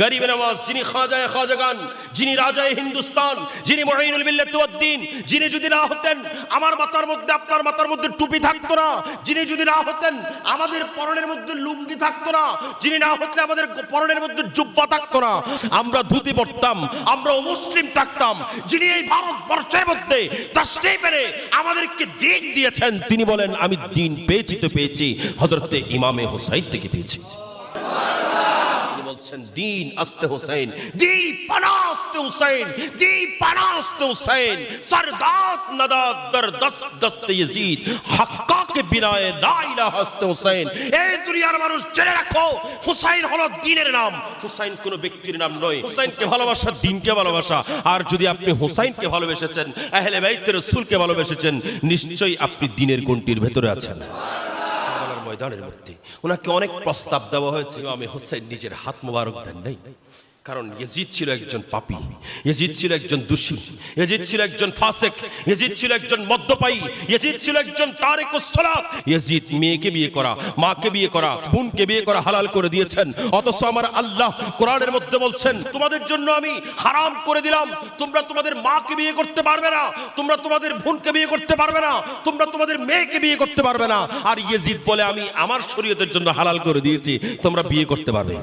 গরিব নওয়াজ, যিনি খাজায় খাজাগান, যিনি রাজায় হিন্দুস্তান, যিনি মহিনুল মিল্লাতুদ্দিন যিনি যদি না হতেন, আমার মাথার মধ্যে, আপনার মাথার মধ্যে টুপি থাকতো না। যিনি যদি না হতেন, আমাদের পরনের মধ্যে লুঙ্গি থাকতো না। যিনি না হতেন, আমাদের পরনের মধ্যে জুব্বা থাকতো না। আমরা ধুতি পরতাম, আমরা মুসলিম থাকতাম। যিনি এই ভারতবর্ষের মধ্যে দশটাই পেরে আমাদেরকে দিন দিয়েছেন, তিনি বলেন, আমি দিন পেয়েছি তো পেয়েছি হজরতে ইমামে হোসাইন থেকে পেয়েছি। বলছেন, দিন আস্তে হোসেন দি পানাস্তে হোসেন দি পানাস্তে হোসেন সরদাত দস্তে হাক্কা কে বিনায়ে হোসেন এই দুনিয়ার মানুষ জেনে রাখো, হুসাইন হলো দিনের নাম, হুসাইন কোন ব্যক্তির নাম নয়, হুসাইনকে ভালোবাসা দ্বীনকে ভালোবাসা, আর যদি আপনি হুসাইনকে ভালোবেসেছেন, আহলে বাইতের রাসূলকে ভালোবেসেছেন, নিশ্চয়ই আপনি দিনের গুণটির ভেতরে আছেন। ময়দানের মধ্যে। ওনাকে অনেক প্রস্তাব দেওয়া হয়েছে আমি হোসেন নিজের হাত মোবারক দেন নাই। কারণ ইয়েজিদ ছিল একজন পাপী, ইয়েজিদ ছিল একজন দোষী, ইয়েজিদ ছিল একজন ফাসেক, ইয়েজিদ ছিল একজন মদ্যপায়ী, ইয়েজিদ ছিল একজন তারিকুস সালাত। ইয়েজিদ মেয়েকে বিয়ে করা, মাকে বিয়ে করা, বোনকে বিয়ে করা হালাল করে দিয়েছেন। অথচ আমার আল্লাহ কোরআনের মধ্যে বলছেন, তোমাদের জন্য আমি হারাম করে দিলাম। তোমরা তোমাদের মাকে বিয়ে করতে পারবে না, তোমরা তোমাদের বোনকে বিয়ে করতে পারবে না, তোমরা তোমাদের মেয়েকে বিয়ে করতে পারবে না। আর ইয়েজিদ বলে, আমি আমার শরীয়তের জন্য হালাল করে দিয়েছি, তোমরা বিয়ে করতে পারবে